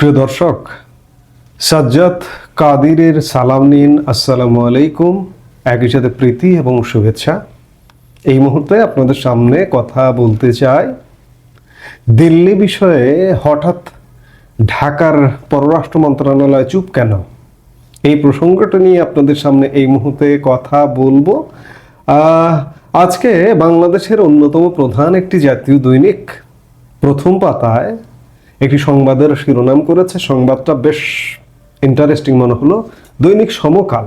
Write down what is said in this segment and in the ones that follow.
প্রিয় দর্শক, সাজ্জাদ কাদিরের সালাম নিন, আসসালামু আলাইকুম, একই সাথে প্রীতি এবং শুভেচ্ছা। এই মুহূর্তে আপনাদের সামনে কথা বলতে চাই দিল্লি বিষয়ে, হঠাৎ ঢাকার পররাষ্ট্র মন্ত্রণালয় চুপ কেন? এই প্রসঙ্গটা নিয়ে আপনাদের সামনে এই মুহূর্তে কথা বলব। আজকে বাংলাদেশের অন্যতম প্রধান একটি জাতীয় দৈনিক প্রথম পাতায় একটি সংবাদের শিরোনাম করেছে। সংবাদটা বেশ ইন্টারেস্টিং মনে হলো। দৈনিক সমকাল।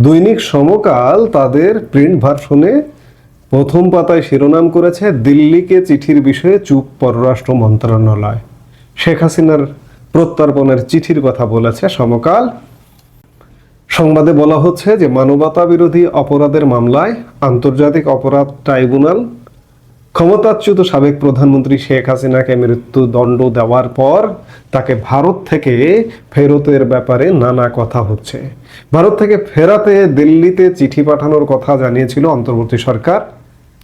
দৈনিক সমকাল তাদের প্রিন্ট ভার্সনে প্রথম পাতায় শিরোনাম করেছে, দিল্লিকে চিঠির বিষয়ে চুপ পররাষ্ট্র মন্ত্রণালয়। শেখ হাসিনার প্রত্যর্পণের চিঠির কথা বলেছে সমকাল। সংবাদে বলা হচ্ছে যে মানবতা বিরোধী অপরাধের মামলায় আন্তর্জাতিক অপরাধ ট্রাইব্যুনাল ক্ষমতাচ্যুত সাবেক প্রধানমন্ত্রী শেখ হাসিনাকে মৃত্যুদণ্ড দেওয়ার পর তাকে ভারত থেকে ফেরতের ব্যাপারে নানা কথা হচ্ছে। ভারত থেকে ফেরাতে দিল্লিতে চিঠি পাঠানোর কথা জানিয়েছিল অন্তর্বর্তী সরকার।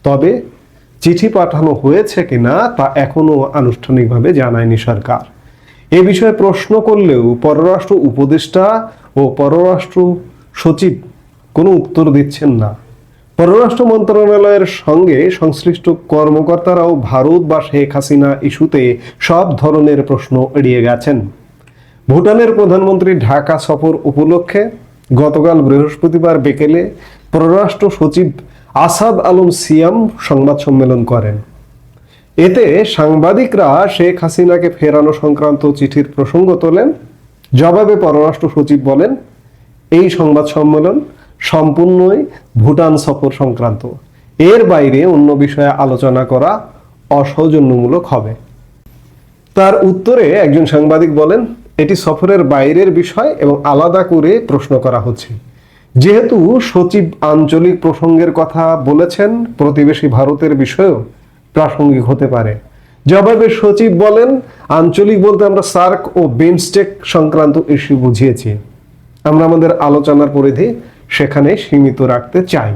তবে চিঠি পাঠানো হয়েছে কিনা তা এখনও আনুষ্ঠানিকভাবে জানায়নি সরকার। এ বিষয়ে প্রশ্ন করলেও পররাষ্ট্র উপদেষ্টা ও পররাষ্ট্র সচিব কোনো উত্তর দিচ্ছেন না। পররাষ্ট্র মন্ত্রণালয়ের সঙ্গে সংশ্লিষ্ট কর্মকর্তারাও ভারত বা শেখ হাসিনা ইস্যুতে সব ধরনের প্রশ্ন এড়িয়ে গেছেন। ভুটানের প্রধানমন্ত্রী ঢাকা সফর উপলক্ষে গতকাল বৃহস্পতিবার বিকেলে পররাষ্ট্র সচিব আসাদ আলম সিয়াম সংবাদ সম্মেলন করেন। এতে সাংবাদিকরা শেখ হাসিনাকে ফেরানো সংক্রান্ত চিঠির প্রসঙ্গ তোলেন। জবাবে পররাষ্ট্র সচিব বলেন, এই সংবাদ সম্মেলন সম্পূর্ণই ভুটান সফর সংক্রান্ত। এর বাইরে অন্য বিষয়ে আলোচনা করা অসৌজন্যমূলক হবে। তার উত্তরে একজন সাংবাদিক বলেন, এটি সফরের বাইরের বিষয় এবং আলাদা করে প্রশ্ন করা হচ্ছে। যেহেতু সচিব আঞ্চলিক প্রসঙ্গের কথা বলেছেন, প্রতিবেশী ভারতের বিষয়েও প্রাসঙ্গিক হতে পারে। জবাবে সচিব বলেন, আঞ্চলিক বলতে আমরা সার্ক ও বিমস্টেক সংক্রান্ত ইস্যু বুঝিয়েছি। আমরা আমাদের আলোচনার পরিধি সেখানে সীমিত রাখতে চাই।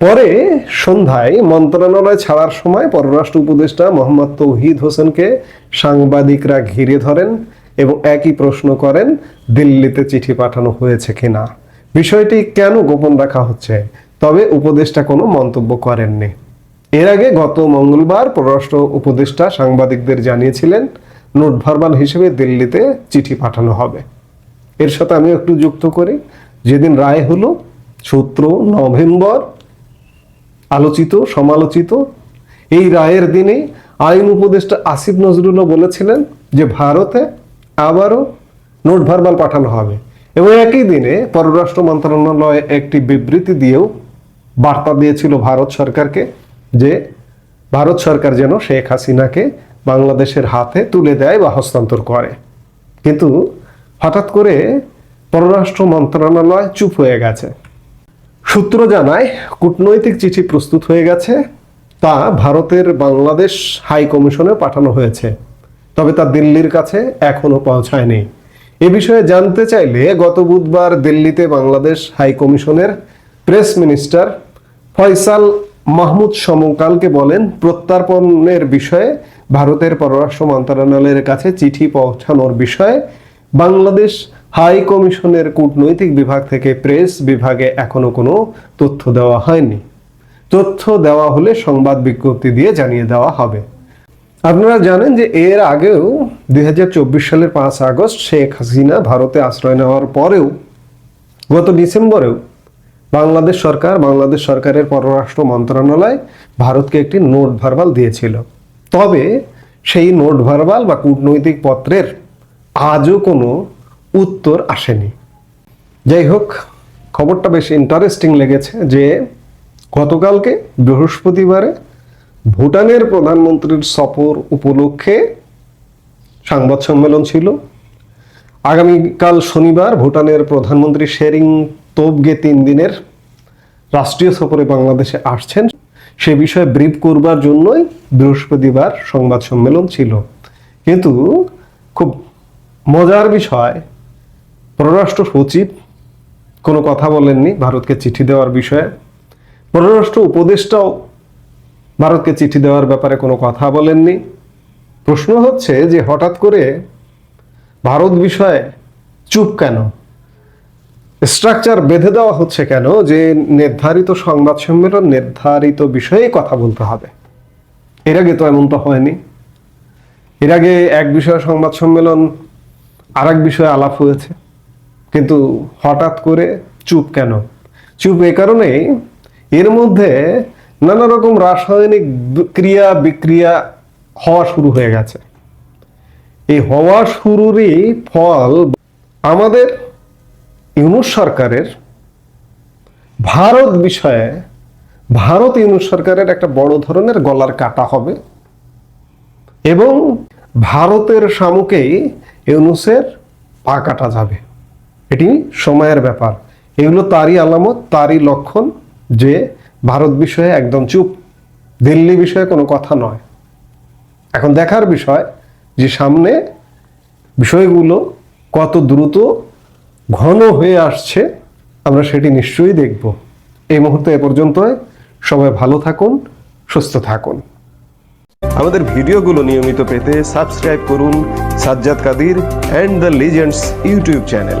পরে সন্ধ্যায় মন্ত্রণালয় ছাড়ার সময় পররাষ্ট্র উপদেষ্টা মোহাম্মদ তৌহিদ হোসেনকে সাংবাদিকরা ঘিরে ধরেন এবং একই প্রশ্ন করেন, দিল্লিতে চিঠি পাঠানো হয়েছে কিনা? বিষয়টি কেন গোপন রাখা হচ্ছে? তবে উপদেষ্টা কোনো মন্তব্য করেননি। এর আগে গত মঙ্গলবার পররাষ্ট্র উপদেষ্টা সাংবাদিকদের জানিয়েছিলেন নোট ভার্বাল হিসেবে দিল্লিতে চিঠি পাঠানো হবে। এর সাথে আমি একটু যুক্ত করি। যেদিন রায় হলো, সতেরো নভেম্বর, আলোচিত, সমালোচিত, এই রায়ের দিনে আইন উপদেষ্টা আসিফ নজরুলও বলেছিলেন যে ভারতে আবারও নোট ভার্বাল পাঠানো হবে। এবং একই দিনে পররাষ্ট্র মন্ত্রণালয় একটি বিবৃতি দিয়েও বার্তা দিয়েছিল ভারত সরকারকে যে ভারত সরকার যেন শেখ হাসিনাকে বাংলাদেশের হাতে তুলে দেয় বা হস্তান্তর করে। কিন্তু হঠাৎ করে পররাষ্ট্র মন্ত্রণালয় চুপ হয়ে গেছে। সূত্র জানায়, কূটনৈতিক চিঠি প্রস্তুত হয়ে গেছে, তা ভারতের বাংলাদেশ হাই কমিশনে পাঠানো হয়েছে। তবে তা দিল্লির কাছে এখনও পৌঁছায়নি। এ বিষয়ে জানতে চাইলে গত বুধবার দিল্লিতে বাংলাদেশ হাই কমিশনের প্রেস মিনিস্টার ফয়সাল মাহমুদ সমকালকে বলেন, প্রত্যার্পণের বিষয়ে ভারতের পররাষ্ট্র মন্ত্রণালয়ের কাছে চিঠি পৌঁছানোর বিষয়ে বাংলাদেশ হাই কমিশনের কূটনৈতিক বিভাগ থেকে প্রেস বিভাগে এখনও কোনো তথ্য দেওয়া হয়নি। তথ্য দেওয়া হলে সংবাদ বিজ্ঞপ্তি দিয়ে জানিয়ে দেওয়া হবে। আপনারা জানেন যে এর আগেও দুই হাজার চব্বিশ সালের পাঁচ আগস্ট শেখ হাসিনা ভারতে আশ্রয় নেওয়ার পরেও, গত ডিসেম্বরেও বাংলাদেশ সরকার, বাংলাদেশ সরকারের পররাষ্ট্র মন্ত্রণালয় ভারতকে একটি নোট ভার্বাল দিয়েছিল। তবে সেই নোট ভার্বাল বা কূটনৈতিক পত্রের আজও কোনো উত্তর আসেনি। যাই হোক, খবরটা বেশ ইন্টারেস্টিং লেগেছে যে গতকালকে বৃহস্পতিবারে ভুটানের প্রধানমন্ত্রীর সফর উপলক্ষে সংবাদ সম্মেলন ছিল। আগামীকাল শনিবার ভুটানের প্রধানমন্ত্রী শেরিং তোবগে তিন দিনের রাষ্ট্রীয় সফরে বাংলাদেশে আসছেন। সে বিষয়ে ব্রিফ করবার জন্যই বৃহস্পতিবার সংবাদ সম্মেলন ছিল। কিন্তু খুব মজার বিষয় পররাষ্ট্র সচিব কোনো কথা বলেননি ভারতকে চিঠি দেওয়ার বিষয়ে। পররাষ্ট্র উপদেষ্টাও ভারতকে চিঠি দেওয়ার ব্যাপারে কোনো কথা বলেননি। প্রশ্ন হচ্ছে যে হঠাৎ করে ভারত বিষয়ে চুপ কেন? স্ট্রাকচার বেঁধে দেওয়া হচ্ছে কেন? যে নির্ধারিত সংবাদ সম্মেলন নির্ধারিত বিষয়ে কথা বলতে হবে। এর আগে তো এমনটা হয়নি। এর আগে এক বিষয়ে সংবাদ সম্মেলন আর এক বিষয়ে আলাপ হয়েছে। কিন্তু হঠাৎ করে চুপ কেন? চুপ এ কারণে এর মধ্যে নানা রকম রাসায়নিক ক্রিয়া বিক্রিয়া হওয়া শুরু হয়ে গেছে। এই হওয়া শুরুরই ফল আমাদের ইউনুস সরকারের ভারত বিষয়ে, ভারত ইউনুস সরকারের একটা বড় ধরনের গলার কাটা হবে এবং ভারতের শামুকেই ইউনুসের পা কাটা যাবে। এটি সময়ের ব্যাপার। এগুলো তারই আলামত, তারই লক্ষণ যে ভারত বিষয়ে একদম চুপ। দিল্লি বিষয়ে কোনো কথা নয়। এখন দেখার বিষয় যে সামনে বিষয়গুলো কত দ্রুত ঘন হয়ে আসছে, আমরা সেটি নিশ্চয়ই দেখব। এই মুহূর্তে এ পর্যন্ত সবাই ভালো থাকুন, সুস্থ থাকুন। আমাদের ভিডিওগুলো নিয়মিত পেতে সাবস্ক্রাইব করুন Sajjad Kadir and the legends YouTube channel.